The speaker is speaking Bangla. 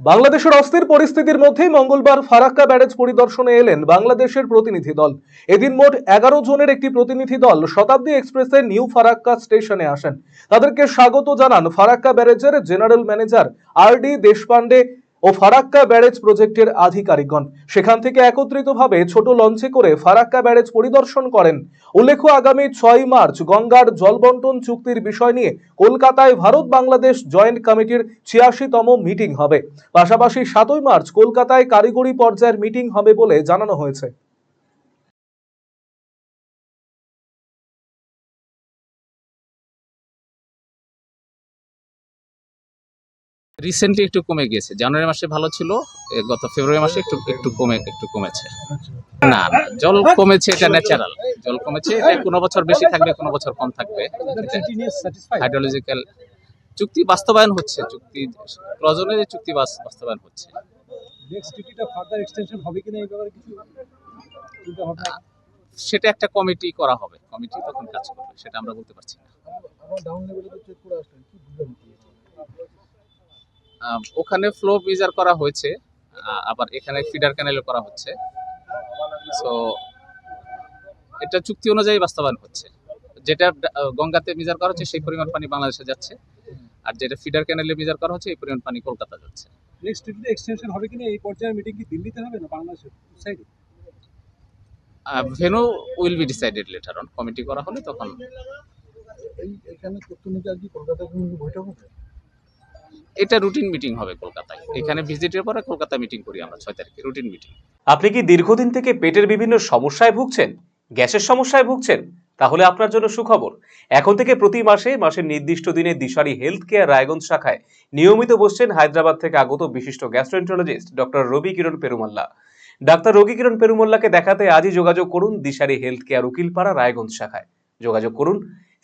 বাংলাদেশের অস্থির পরিস্থিতির মধ্যেই মঙ্গলবার ফারাক্কা ব্যারেজ পরিদর্শনে এলেন বাংলাদেশের প্রতিনিধি দল। এদিন মোট এগারো জনের একটি প্রতিনিধি দল শতাব্দী এক্সপ্রেসের নিউ ফারাক্কা স্টেশনে আসেন। তাদেরকে স্বাগত জানান Farakka ব্যারেজের general manager R D Deshpande ও ফারাক্কা ব্যারেজ প্রজেক্টের আধিকারিকগণ। সেখান থেকে একত্রিতভাবে ছোট লঞ্চে করে ফারাক্কা ব্যারেজ পরিদর্শন করেন। উল্লেখ আগামী ছয় মার্চ গঙ্গার জলবন্টন চুক্তির বিষয় নিয়ে কলকাতায় ভারত বাংলাদেশ জয়েন্ট কমিটির ছিয়াশিতম মিটিং হবে। পাশাপাশি সাতই মার্চ কলকাতায় কারিগরি পর্যায়ের মিটিং হবে বলে জানানো হয়েছে। রিসেন্টলি একটু কমে গিয়েছে জানুয়ারি মাসে ভালো ছিল গত ফেব্রুয়ারি মাসে একটু একটু কমে একটু কমেছে। না না জল কমেছে এটা ন্যাচারাল জল কমেছে এটা কোনো বছর বেশি থাকবে কোনো বছর কম থাকবে। হাইড্রোলজিক্যাল চুক্তি বাস্তবায়ন হচ্ছে চুক্তি প্রয়োজনে যে চুক্তি বাস্তবায়ন হচ্ছে। সেটা একটা কমিটি করা হবে। কমিটি তখন কাজ করবে সেটা আমরা বলতে পারছি না। ওখানে ফ্লো মেজার করা হয়েছে আবার এখানে ফিডার ক্যানেলও করা হচ্ছে। সো এটা চুক্তি অনুযায়ী বাস্তবায়ন হচ্ছে। যেটা গঙ্গাতে মেজার করা হচ্ছে সেই পরিমাণ পানি বাংলাদেশে যাচ্ছে। আর যেটা ফিডার ক্যানেলে মেজার করা হচ্ছে এই পরিমাণ পানি কলকাতা যাচ্ছে। নেক্সট এক্সটেনশন হবে কিনা এই পর্যায়ে মিটিং কি দিল্লিতে হবে না বাংলাদেশের সাইডে venue will be decided later on committee করা হলে তখন এই এখানে তথ্য নিতে আর কি বৈঠক হবে? এটা রুটিন মিটিং হবে কলকাতায়। এখানে ভিজিটের পরে কলকাতা মিটিং করি আমরা ছয় তারিখে রুটিন মিটিং আপনি কি দীর্ঘদিন থেকে পেটের বিভিন্ন সমস্যায় ভুগছেন? গ্যাসের সমস্যায় ভুগছেন? তাহলে আপনার জন্য সুখবর। এখন থেকে প্রতি মাসে, মাসের নির্দিষ্ট দিনে দিশারি হেলথ কেয়ার রায়গঞ্জ শাখায় নিয়মিত বসছেন হায়দ্রাবাদ থেকে আগত বিশিষ্ট গ্যাস্ট্রোএন্টারোলজিস্ট ডক্টর রবি কিরণ পেরুমাল্লা। ডাক্তার রবি কিরণ পেরুমল্লাকে দেখাতে আজই যোগাযোগ করুন দিশারি হেলথ কেয়ার উকিলপাড়া রায়গঞ্জ শাখায়। যোগাযোগ করুন